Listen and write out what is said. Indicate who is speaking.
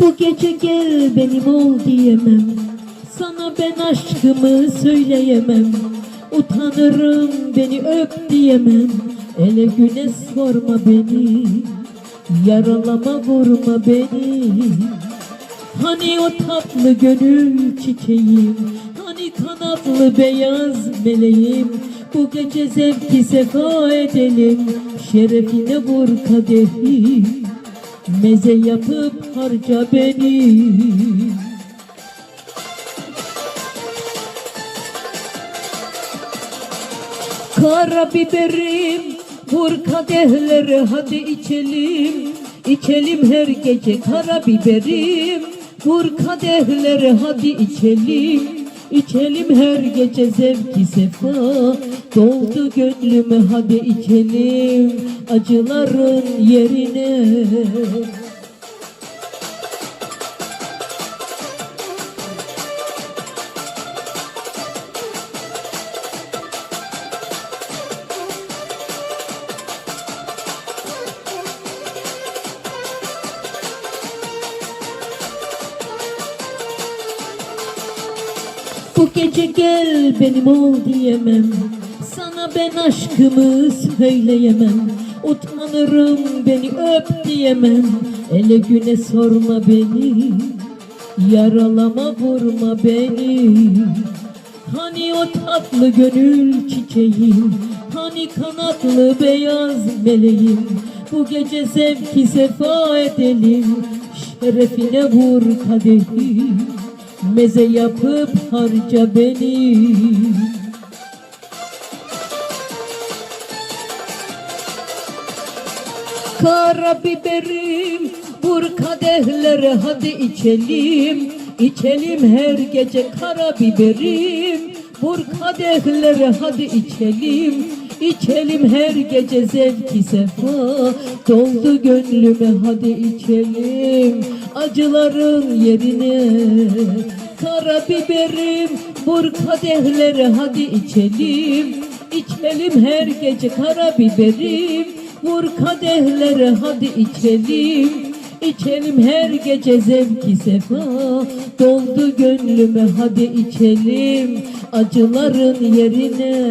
Speaker 1: Bu gece gel benim ol diyemem. Sana ben aşkımı söyleyemem. Utanırım beni öp diyemem. Ele güne sorma beni. Yaralama vurma beni. Hani o tatlı gönül çiçeğim? Hani kanatlı beyaz meleğim? Bu gece zevki sefa edelim. Şerefine vur kadehi Meze yapıp harca beni. Kara biberim vur kadehleri hadi içelim. İçelim her gece kara biberim Vur kadehleri hadi içelim İçelim her gece zevki sefa. Doldu gönlüme hadi içelim Acıların yerine Bu gece gel benim ol diyemem. Sana ben aşkımı söyleyemem. Utanırım beni öp diyemem. Ele güne sorma beni Yaralama vurma beni. Hani o tatlı gönül çiçeğim Hani kanatlı beyaz meleğim Bu gece zevki sefa edelim Şerefine vur kadehi Meze yapıp harca beni. Kara biberim vur kadehlere hadi içelim. İçelim her gece kara biberim Vur kadehlere hadi içelim İçelim her gece zevki sefa. Doldu gönlüme hadi içelim Acıların yerine. Kara biberim vur kadehlere hadi içelim. İçelim her gece kara biberim Vur kadehlere hadi içelim. İçelim her gece zevki sefa. Doldu gönlüme hadi içelim Acıların yerine